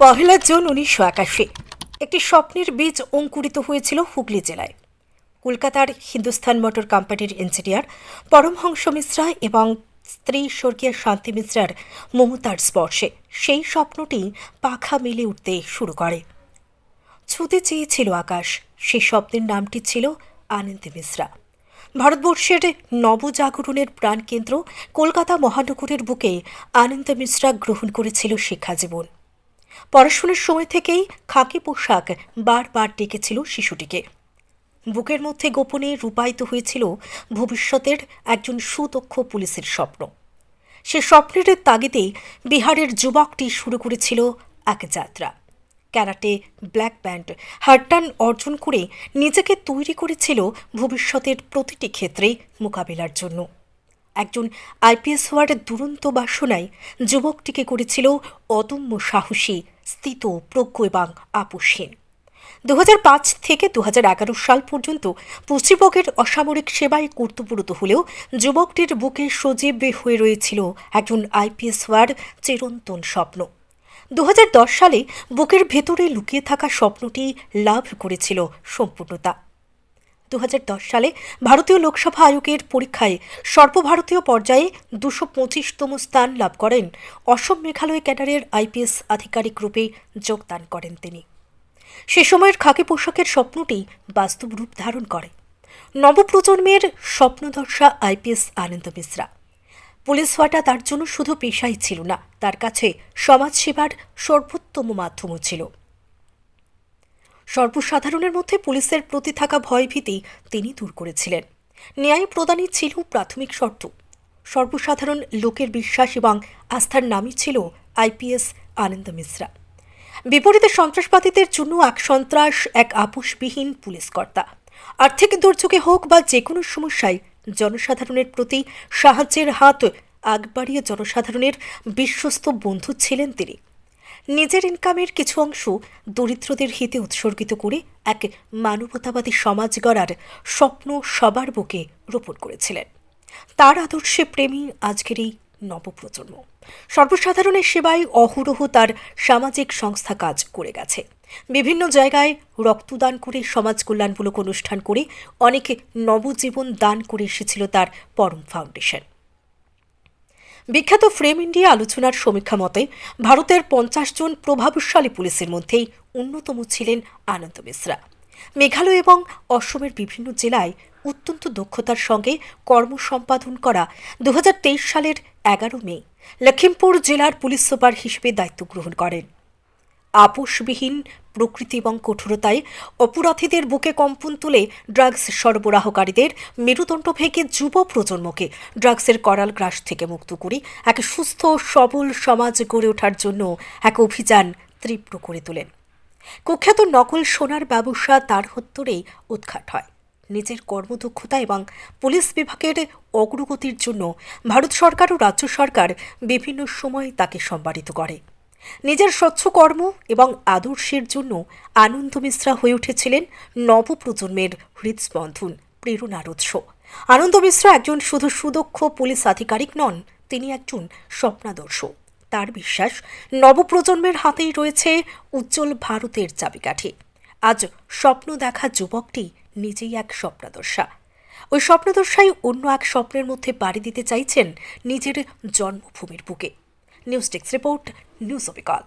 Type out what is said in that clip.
পহেলা June উনিশশো একাশি। একটি স্বপ্নের বীজ অঙ্কুরিত হয়েছিল হুগলি জেলায়। কলকাতার হিন্দুস্তান মোটর কোম্পানির ইঞ্জিনিয়ার পরমহংস মিশ্রা এবং স্ত্রী স্বর্গীয় শান্তি মিশ্রার মমতার স্পর্শে সেই স্বপ্নটি পাখা মেলে উঠতে শুরু করে। ছুতে চেয়েছিল আকাশ। সেই স্বপ্নের নামটি ছিল আনন্দ মিশ্রা। ভারতবর্ষের নবজাগরণের প্রাণকেন্দ্র কলকাতা মহানগরের বুকে আনন্দ মিশ্রা গ্রহণ করেছিল শিক্ষাজীবন। পড়াশোনার সময় থেকেই খাকি পোশাক বারবার ডেকেছিল শিশুটিকে। বুকের মধ্যে গোপনে রূপায়িত হয়েছিল ভবিষ্যতের একজন সুদক্ষ পুলিশের স্বপ্ন। সে স্বপ্নের তাগিদে বিহারের যুবকটি শুরু করেছিল এক যাত্রা। ক্যারাটে, ব্ল্যাক ব্যান্ড, হারটান অর্জন করে নিজেকে তৈরি করেছিল ভবিষ্যতের প্রতিটি ক্ষেত্রে মোকাবিলার জন্য। একজন আইপিএস হওয়ার দুরন্ত বাসনায় যুবকটিকে করেছিল অদম্য সাহসী, স্থিত প্রজ্ঞ এবং আপোষহীন দু থেকে দু হাজার এগারো সাল পর্যন্ত পশ্চিমবঙ্গের অসামরিক সেবায় কর্তব্যরত হলেও যুবকটির বুকে সজীব হয়ে রয়েছিল একজন আইপিএস হওয়ার চিরন্তন স্বপ্ন। দু হাজার দশ সালে বুকের ভেতরে লুকিয়ে থাকা স্বপ্নটি লাভ করেছিল সম্পূর্ণতা। দু হাজার দশ সালে ভারতীয় লোকসভা আয়োগের পরীক্ষায় সর্বভারতীয় পর্যায়ে দুশো পঁচিশতম স্থান লাভ করেন। অসম মেঘালয় ক্যাডারের আইপিএস আধিকারিক রূপে যোগদান করেন তিনি। সে সময়ের খাকি পোশাকের স্বপ্নটি বাস্তব রূপ ধারণ করে। নবপ্রজন্মের স্বপ্নদর্শা আইপিএস আনন্দ মিশ্রা। পুলিশ হওয়াটা তার জন্য শুধু পেশাই ছিল না, তার কাছে সমাজসেবার সর্বোত্তম মাধ্যমও ছিল। সর্বসাধারণের মধ্যে পুলিশের প্রতি থাকা ভয়ভীতি তিনি দূর করেছিলেন। ন্যায় প্রদানই ছিল প্রাথমিক শর্ত। সর্বসাধারণ লোকের বিশ্বাস এবং আস্থার নামই ছিল আইপিএস আনন্দ মিশ্রা। বিপরীতে সন্ত্রাসবাদীদের জন্য এক সন্ত্রাস, এক আপোষবিহীন পুলিশ কর্তা। আর্থিক দুর্যোগে হোক বা যে কোনো সমস্যায় জনসাধারণের প্রতি সাহায্যের হাত আগ বাড়িয়ে জনসাধারণের বিশ্বস্ত বন্ধু ছিলেন তিনি। নিজের ইনকামের কিছু অংশ দরিদ্রদের হিতে উৎসর্গিত করে এক মানবতাবাদী সমাজ গড়ার স্বপ্ন সবার বুকে রোপণ করেছিলেন। তার আদর্শে প্রেমী আজকের এই নবপ্রজন্ম। সর্বসাধারণের সেবায় অহরহ তার সামাজিক সংস্থা কাজ করে গেছে। বিভিন্ন জায়গায় রক্তদান করে সমাজ কল্যাণমূলক অনুষ্ঠান করে অনেকে নবজীবন দান করে এসেছিল তার পরম ফাউন্ডেশন বিখ্যাত ফ্রেম ইন্ডিয়া আলোচনার সমীক্ষা মতে, ভারতের পঞ্চাশ জন প্রভাবশালী পুলিশের মধ্যেই অন্যতম ছিলেন আনন্দ মিশ্রা। মেঘালয় এবং অসমের বিভিন্ন জেলায় অত্যন্ত দক্ষতার সঙ্গে কর্ম সম্পাদন করা দু হাজার তেইশ সালের এগারো মে লখিমপুর জেলার পুলিশ সুপার হিসেবে দায়িত্ব গ্রহণ করেন। আপোষবিহীন, প্রকৃতি এবং কঠোরতায় অপরাধীদের বুকে কম্পন তুলে ড্রাগস সরবরাহকারীদের মেরুদণ্ড ভেঙে যুব প্রজন্মকে ড্রাগসের করাল গ্রাস থেকে মুক্ত করে এক সুস্থ, সবল সমাজ গড়ে ওঠার জন্য এক অভিযান তীব্র করে তোলেন। কুখ্যাত নকল সোনার ব্যবসা তার হত্তরেই উৎখাট হয়। নিজের কর্মদক্ষতা এবং পুলিশ বিভাগের অগ্রগতির জন্য ভারত সরকার ও রাজ্য সরকার বিভিন্ন সময় তাকে সম্মানিত করে। নিজের স্বচ্ছ কর্ম এবং আদর্শের জন্য আনন্দ মিশ্রা হয়ে উঠেছিলেন নবপ্রজন্মের হৃদস্পন্দন প্রেরণার উৎস আনন্দ মিশ্রা একজন শুধু সুদক্ষ পুলিশ আধিকারিক নন, তিনি একজন স্বপ্নাদর্শ। তার বিশ্বাস নবপ্রজন্মের হাতেই রয়েছে উজ্জ্বল ভারতের চাবিকাঠি। আজ স্বপ্ন দেখা যুবকটি নিজেই এক স্বপ্নাদর্শা। ওই স্বপ্নদর্শাই অন্য এক স্বপ্নের মধ্যে পাড়ি দিতে চাইছেন নিজের জন্মভূমির বুকে। News ticks report news अबिकाल